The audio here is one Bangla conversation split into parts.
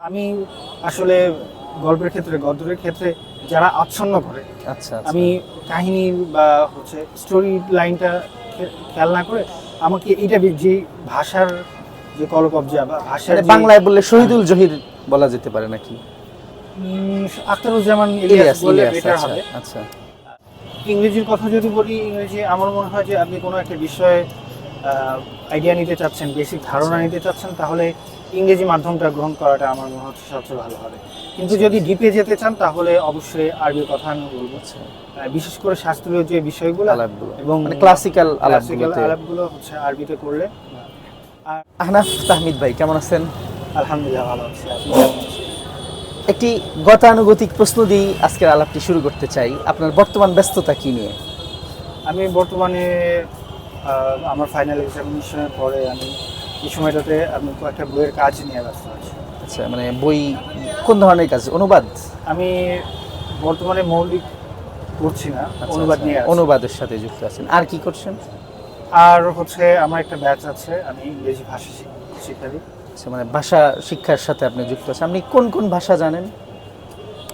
আমি আসলে গল্পের ক্ষেত্রে গদ্যের ক্ষেত্রে যারা আচ্ছন্ন করে আচ্ছা আচ্ছা। আমি কাহিনী বা হচ্ছে স্টোরি লাইনটা খেয়াল না করে আমাকে এটা যে ভাষার যে কলকবজা বা ভাষার মানে বাংলায় বললে শহীদুল জহির বলা যেতে পারে নাকি আখতারুজ্জামান ইলিয়াস বললে বেটার আচ্ছা হবে আচ্ছা ইংরেজির কথা যদি বলি ইংরেজি আমার মনে হয় যে আপনি কোনো একটা বিষয়ে আইডিয়া নিতে চাচ্ছেন বেসিক ধারণা আচ্ছা। নিতে চাচ্ছেন তাহলে ইংরেজি মাধ্যমটা গ্রহণ করাটা আমার মনে হচ্ছে সবচেয়ে ভালো হবে। কিন্তু যদি ডিপে যেতে চান তাহলে অবশ্যই আরবি কথা আমি বলব। আচ্ছা। বিশেষ করে শাস্ত্রীয় যে বিষয়গুলো আলাপগুলো। এবং মানে ক্লাসিক্যাল ক্লাসিক্যাল আলাপগুলো হচ্ছে আরবিতে করলে। আর আহনাফ তাহমিদ ভাই কেমন আছেন? আলহামদুলিল্লাহ ভালো আছি? একটি গতানুগতিক প্রশ্ন দিয়ে আজকের আলাপটি শুরু করতে চাই। আপনার বর্তমান ব্যস্ততা কি নিয়ে? আমি বর্তমানে আমার ফাইনাল এক্সামিনেশনের পরে আমি এই সময়টাতে আমি কয়েকটা বইয়ের কাজ নিয়ে ব্যস্ত আছি। আচ্ছা মানে বই কোন ধরনের কাজ? অনুবাদ? আমি বর্তমানে মৌলিক করছি না আচ্ছা, অনুবাদ আচ্ছা। নিয়ে অনুবাদের সাথে যুক্ত আছেন। আর কি করছেন? আর হচ্ছে আমার একটা ব্যাচ আছে আমি ইংরেজি ভাষা শিখ- শিখাই আচ্ছা মানে ভাষা শিক্ষার সাথে আপনি যুক্ত আছেন। আপনি কোন কোন ভাষা জানেন?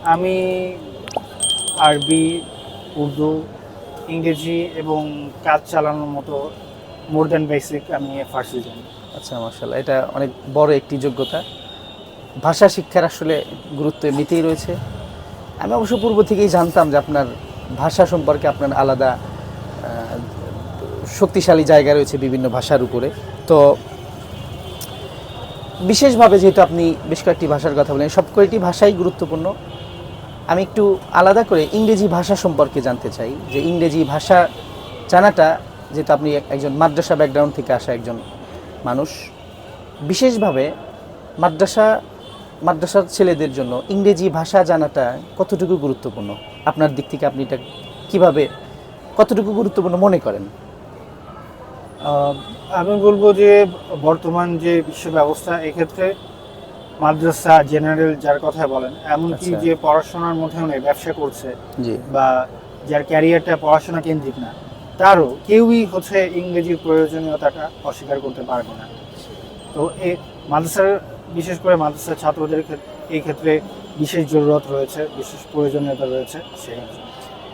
আমি আরবি উর্দু ইংরেজি এবং কাজ চালানোর মতো মোর দ্যান বেসিক আমি ফার্সি জানি। আচ্ছা মার্শাল্লাহ এটা অনেক বড় একটি যোগ্যতা। ভাষা শিক্ষার আসলে গুরুত্ব এমনিতেই রয়েছে। আমি অবশ্য পূর্ব থেকেই জানতাম যে আপনার ভাষা সম্পর্কে আপনার আলাদা শক্তিশালী জায়গা রয়েছে বিভিন্ন ভাষার উপরে। তো বিশেষভাবে যেহেতু আপনি বেশ কয়েকটি ভাষার কথা বলেন সব কয়েকটি ভাষাই গুরুত্বপূর্ণ। আমি একটু আলাদা করে ইংরেজি ভাষা সম্পর্কে জানতে চাই। যে ইংরেজি ভাষা জানাটা, যেহেতু আপনি এক- একজন মাদ্রাসা ব্যাকগ্রাউন্ড থেকে আসা একজন মানুষ বিশেষভাবে মাদ্রাসা মাদ্রাসার ছেলেদের জন্য ইংরেজি ভাষা জানাটা কতটুকু গুরুত্বপূর্ণ? আপনার দিক থেকে আপনি এটা কীভাবে কতটুকু গুরুত্বপূর্ণ মনে করেন? আমি বলব যে বর্তমান যে বিশ্ব ব্যবস্থা এক্ষেত্রে মাদ্রাসা জেনারেল যার কথা বলেন এমনকি আচ্ছা। যে পড়াশোনার মধ্যেও নেই ব্যবসা করছে বা যার ক্যারিয়ারটা পড়াশোনা কেন্দ্রিক না তারও কেউই হচ্ছে ইংরেজির প্রয়োজনীয়তাটা অস্বীকার করতে পারবে না। তো এ মাদ্রাসার, বিশেষ করে মাদ্রাসার ছাত্রদের এই ক্ষেত্রে বিশেষ জরুরত রয়েছে, বিশেষ প্রয়োজনীয়তা রয়েছে, সেই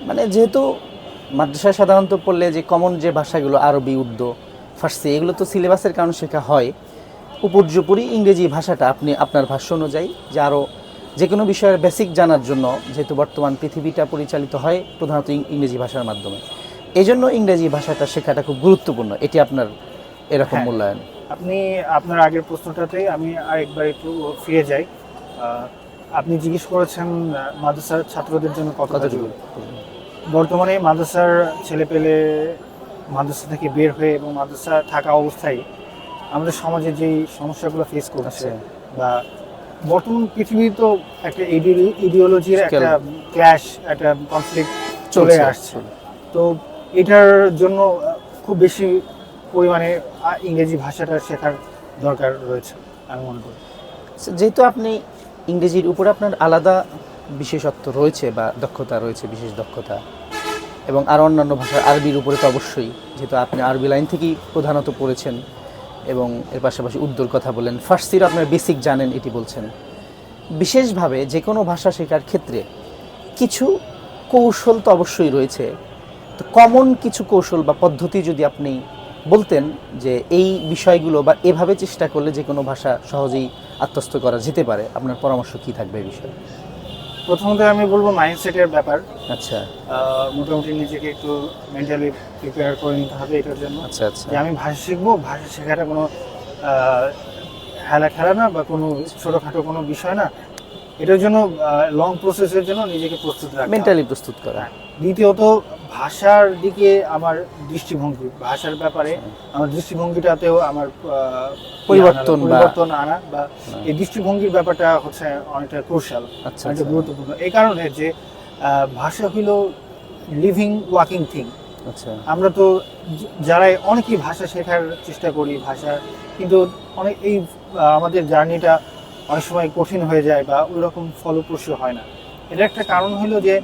মানে যেহেতু মাদ্রাসায় সাধারণত পড়লে যে কমন যে ভাষাগুলো, আরবি, উর্দু, ফার্সি, এগুলো তো সিলেবাসের কারণে শেখা হয়, উপর্যুপরি ইংরেজি ভাষাটা আপনি আপনার ভাষ্য অনুযায়ী যে আরও যে কোনো বিষয়ের বেসিক জানার জন্য যেহেতু বর্তমান পৃথিবীটা পরিচালিত হয় প্রধানত ইংরেজি ভাষার মাধ্যমে। এই জন্য ইংরেজি ভাষাটা শেখাটা খুব গুরুত্বপূর্ণ। এটি আপনার এরকম হ্যাঁ। মূল্যায়ন। আপনি আপনার আগের প্রশ্নটাতেই আমি আরেকবার একটু ফিরে যাই। আপনি জিজ্ঞেস করেছেন মাদ্রাসার ছাত্রদের জন্য কতটা কতটুকু জরুরি? বর্তমানে মাদ্রাসার ছেলেপেলে মাদ্রাসা থেকে বের হয়ে এবং মাদ্রাসা থাকা অবস্থায় আমাদের সমাজে যেই সমস্যাগুলো ফেস করছে আচ্ছা। বা বর্তমান পৃথিবী তো একটা ইডিওলজির একটা ক্ল্যাশ একটা কনফ্লিক্ট চলে আসছে। তো এটার জন্য খুব বেশি পরিমাণে ইংরেজি ভাষাটা শেখার দরকার রয়েছে, আমি মনে করি। যেহেতু আপনি ইংরেজির উপরে আপনার আলাদা বিশেষত্ব রয়েছে বা দক্ষতা রয়েছে, বিশেষ দক্ষতা, এবং আর অন্যান্য ভাষা আরবির উপরে তো অবশ্যই, যেহেতু আপনি আরবি লাইন থেকেই প্রধানত পড়েছেন, এবং এর পাশাপাশি উর্দুর কথা বলেন, ফার্সির আপনার বেসিক জানেন, এটি বলছেন। বিশেষভাবে যে কোনো ভাষা শেখার ক্ষেত্রে কিছু কৌশল তো অবশ্যই রয়েছে তো কমন কিছু কৌশল বা পদ্ধতি যদি আপনি বলতেন যে এই বিষয়গুলো বা এভাবে চেষ্টা করলে যে কোনো ভাষা সহজেই আত্মস্থ করা যেতে পারে আপনার পরামর্শ কি থাকবে এই বিষয়ে? প্রথমত আমি বলব মাইন্ডসেটের ব্যাপার। আচ্ছা। মোটামুটি নিজেকে একটু মেন্টালি প্রিপেয়ার করে নিতে হবে এটার জন্য। আচ্ছা আচ্ছা। যে আমি ভাষা শিখব ভাষা শেখাটা কোনো হেলা খেলা না বা কোনো ছোটোখাটো কোনো বিষয় না। এটার জন্য লং প্রসেসের জন্য নিজেকে প্রস্তুত হবে। মেন্টালি প্রস্তুত করা। দ্বিতীয়ত ভাষার দিকে আমার দৃষ্টিভঙ্গি ভাষার ব্যাপারে আমার দৃষ্টিভঙ্গিটাতেও আমার পরিবর্তন ইয়ে বা- পরিবর্তন আনা বা এই দৃষ্টিভঙ্গির ব্যাপারটা হচ্ছে অনেকটা ক্রুশাল আচ্ছা অনেকটা আচ্ছা গুরুত্বপূর্ণ। এই কারণে যে ভাষা হইল লিভিং ওয়াকিং থিং আমরা তো য- যারা অনেকেই ভাষা শেখার চেষ্টা করি ভাষা কিন্তু অনেক এই আমাদের জার্নিটা অনেক সময় কঠিন হয়ে যায় বা ওই রকম ফলপ্রসূ হয় না। এটা একটা কারণ হলো যে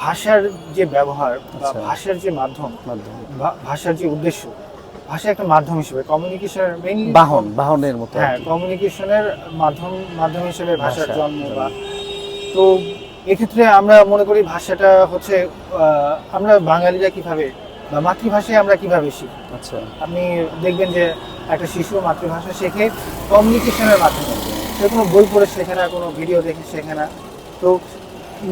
ভাষার যে ব্যবহার বা আচ্ছা। ভাষার যে মাধ্যম মাধ্যমে। ভাষার যে উদ্দেশ্য ভাষা একটা মাধ্যম হিসেবে কমিউনিকেশনের মেইন বাহন বাহনের মতো হ্যাঁ কমিউনিকেশনের মাধ্যম মাধ্যম হিসেবে ভাষার জন্ম জন্ম। বা তো এক্ষেত্রে আমরা মনে করি ভাষাটা হচ্ছে আমরা বাঙালিরা কীভাবে বা মাতৃভাষায় আমরা কীভাবে শিখি? আচ্ছা। আপনি দেখবেন যে একটা শিশু মাতৃভাষা শেখে কমিউনিকেশনের মাধ্যমে। সে কোনো বই পড়ে শেখে না কোনো ভিডিও দেখে শেখে না। তো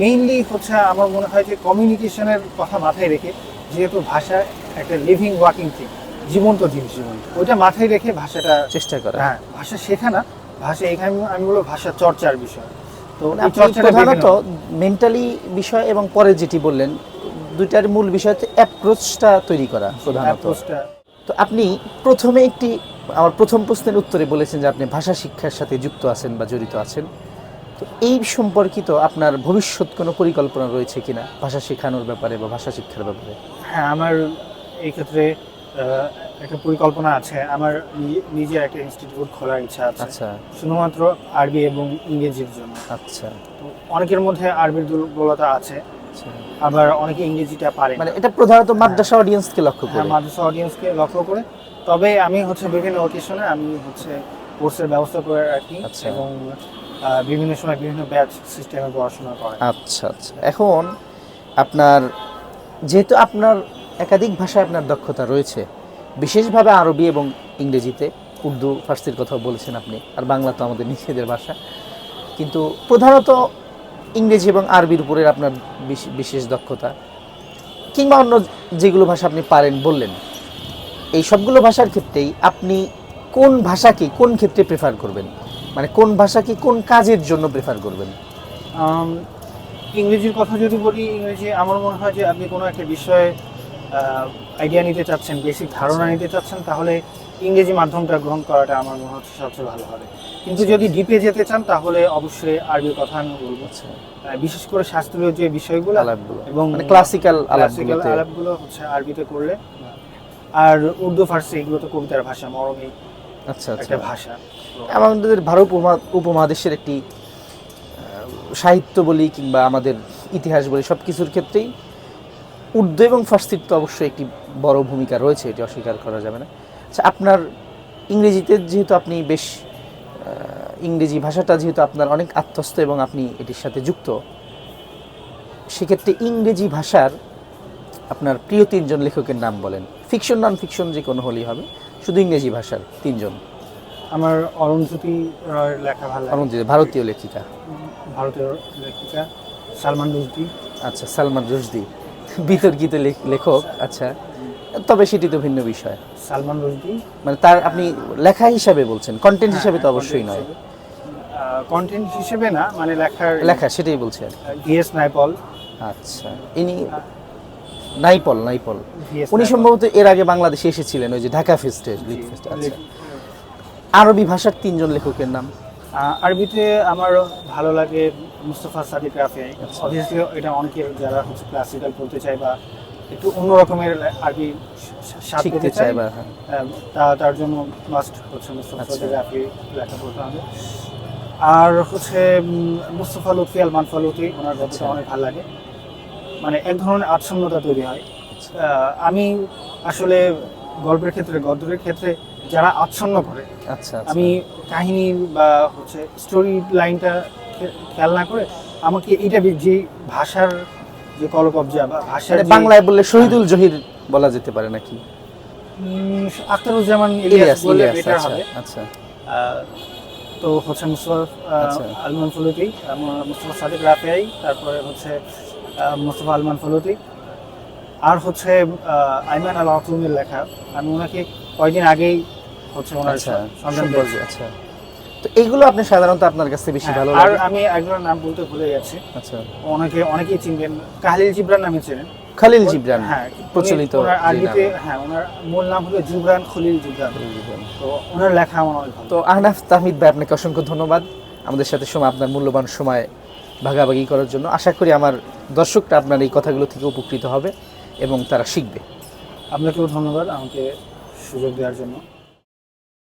মেইনলি হচ্ছে আমার মনে হয় যে কমিউনিকেশনের কথা মাথায় রেখে যেহেতু ভাষা একটা লিভিং ওয়াকিং থিং জীবন্ত জিনিস। ওইটা মাথায় রেখে ভাষাটা চেষ্টা করা। হ্যাঁ ভাষা শেখা না ভাষা এখানে আমি বলব ভাষা চর্চার বিষয়। তো মানে প্রধানত মেন্টালি বিষয় এবং পরে যেটি বললেন দুইটার মূল বিষয় হচ্ছে অ্যাপ্রোচটা তৈরি করা প্রধানত। তো আপনি প্রথমে একটি আমার প্রথম প্রশ্নের উত্তরে বলেছেন যে আপনি ভাষা শিক্ষার সাথে যুক্ত আছেন বা জড়িত আছেন। তো এই সম্পর্কিত আপনার ভবিষ্যৎ কোনো পরিকল্পনা রয়েছে কিনা? ভাষা শেখানোর ব্যাপারে বা ভাষা শিক্ষার ব্যাপারে। হ্যাঁ আমার এই ক্ষেত্রে একটা পরিকল্পনা আছে। আমার নিজে একটা ইনস্টিটিউট খোলার ইচ্ছা আছে। আচ্ছা। শুধুমাত্র আরবি এবং ইংরেজির জন্য। আচ্ছা। তো অনেকের মধ্যে আরবির দুর্বলতা আছে। আচ্ছা। আবার অনেকে ইংরেজিটা পারে মানে এটা প্রধানত মাদ্রাসা অডিয়েন্সকে লক্ষ্য হ্যাঁ করে মাদ্রাসা অডিয়েন্সকে লক্ষ্য করে। তবে আমি হচ্ছে বিভিন্ন অকেশনে আমি হচ্ছে কোর্সের ব্যবস্থা করে রাখি আচ্ছা। এবং বিভিন্ন সময় বিভিন্ন ব্যাচ সিস্টেমে পড়াশোনা করে আচ্ছা আচ্ছা। এখন আপনার, যেহেতু আপনার একাধিক ভাষায় আপনার দক্ষতা রয়েছে, বিশেষভাবে আরবি এবং ইংরেজিতে, উর্দু, ফার্সির কথাও বলেছেন আপনি, আর বাংলা তো আমাদের নিজেদের ভাষা, কিন্তু প্রধানত ইংরেজি এবং আরবির উপরের আপনার বিশ- বিশেষ দক্ষতা, কিংবা অন্য যেগুলো ভাষা আপনি পারেন বললেন, এই সবগুলো ভাষার ক্ষেত্রেই আপনি কোন ভাষাকে কোন ক্ষেত্রে প্রেফার করবেন? মানে কোন ভাষাকে কোন কাজের জন্য প্রেফার করবেন? ইংরেজির কথা যদি বলি ইংরেজি আমার মনে হয় যে আপনি কোনো একটা বিষয়ে আইডিয়া নিতে চাচ্ছেন বেসিক ধারণা নিতে চাচ্ছেন তাহলে ইংরেজি মাধ্যমটা গ্রহণ করাটা আমার মনে হচ্ছে সবচেয়ে ভালো হবে। কিন্তু যদি ডিপে যেতে চান তাহলে অবশ্যই আরবির কথা আমি বলব। আচ্ছা। বিশেষ করে শাস্ত্রীয় যে বিষয়গুলো আলাপগুলো। এবং মানে ক্লাসিক্যাল ক্লাসিক্যাল আলাপগুলো হচ্ছে আরবিতে করলে আর উর্দু ফার্সি এগুলো তো কবিতার ভাষা মরমী আচ্ছা আচ্ছা। একটা ভাষা। আমাদের ভারত উপমহা- উপমহাদেশের একটি সাহিত্য বলি কিংবা আমাদের ইতিহাস বলি সব কিছুর ক্ষেত্রেই উর্দু এবং ফার্সির তো অবশ্যই একটি বড় ভূমিকা রয়েছে, এটি অস্বীকার করা যাবে না। আচ্ছা আপনার ইংরেজিতে যেহেতু আপনি বেশ ইংরেজি ভাষাটা যেহেতু আপনার অনেক আত্মস্থ এবং আপনি এটির সাথে যুক্ত, সেক্ষেত্রে ইংরেজি ভাষার আপনার প্রিয় তিনজন লেখকের নাম বলেন। ফিকশন নন ফিকশন যে কোনো হলেই হবে। শুধু ইংরেজি ভাষার তিনজন। আমার অরুণজ্যোতি রয়ের লেখা ভালো অনুযায়ী ভারতীয় লেখিকা। ভারতীয় লেখিকা সালমান রুশদি। আচ্ছা সালমান রুশদি। বিতর্কিত লেখক আচ্ছা। তবে সেটি তো ভিন্ন বিষয়। সালমান রুশদি। মানে তার আপনি লেখা হিসাবে বলছেন কন্টেন্ট হিসাবে তো অবশ্যই নয়। কন্টেন্ট হিসেবে না মানে লেখার লেখা সেটাই বলছেন ভিএস নাইপল আচ্ছা ইনি নাইপল নাইপল উনি সম্ভবত এর আগে বাংলাদেশে এসেছিলেন ওই যে ঢাকা ফেস্টে লিট ফেস্ট আচ্ছা আরবি ভাষার তিনজন লেখকের নাম আরবিতে আমার ভালো লাগে মুস্তফা সাদিক রাফি আচ্ছা। অবভিয়াসলি এটা অনেকের যারা হচ্ছে ক্লাসিক্যাল পড়তে চায় বা একটু অন্য রকমের আরবি স্বাদ শিখতে পেতে চায় বা হ্যাঁ। তা- তার জন্য মাস্ট হচ্ছে মুস্তফা আচ্ছা। সাদিক রাফি লেখা পড়তে হবে আর হচ্ছে মুস্তফা লুৎফি আল মানফা ওনার গল্পটা আচ্ছা। অনেক ভালো লাগে মানে এক ধরনের আচ্ছন্নতা তৈরি হয়। আমি আসলে গল্পের ক্ষেত্রে গদ্যের ক্ষেত্রে যারা আচ্ছন্ন করে আচ্ছা আচ্ছা। আমি কাহিনী বা হচ্ছে স্টোরি লাইনটা খেয়াল না করে আমাকে এটা যে ভাষার যে কলকবজা বা ভাষার মানে বাংলায় বললে শহীদুল জহির বলা যেতে পারে নাকি আখতারুজ্জামান ইলিয়াস ইলিয়াস বেটার আচ্ছা হবে আচ্ছা তো হচ্ছে মুস্তফা আচ্ছা। আলমান ফলুতি মুস্তফা সাদিক রাফিয়াই তারপরে হচ্ছে মুস্তফা আলমান ফলুতি। আর হচ্ছে আইমান আল আতুমের লেখা। আমি ওনাকে কয়েকদিন আগেই হচ্ছে ওনার আচ্ছা সন্ধান পেয়েছি। আচ্ছা। তো এইগুলো আপনি সাধারণত আপনার কাছে বেশি হ্যাঁ, ভালো আর আমি একজনের নাম বলতে ভুলে গেছি। আচ্ছা। অনেকে অনেকেই চিনবেন। কাহলিল জিবরান নামে চেনেন। খালিল জিবরান হ্যাঁ প্রচলিত আরবিতে হ্যাঁ ওনার মূল নাম হলো জিবরান খলিল জিবরান। জিবরান। তো ওনার লেখা আমার অনেক তো আহনাফ তাহমিদ ভাই আপনাকে অসংখ্য ধন্যবাদ। আমাদের সাথে সময় আপনার মূল্যবান সময় ভাগাভাগি করার জন্য। আশা করি আমার দর্শকরা আপনার এই কথাগুলো থেকে উপকৃত হবে এবং তারা শিখবে। আপনাকেও ধন্যবাদ আমাকে সুযোগ দেওয়ার জন্য।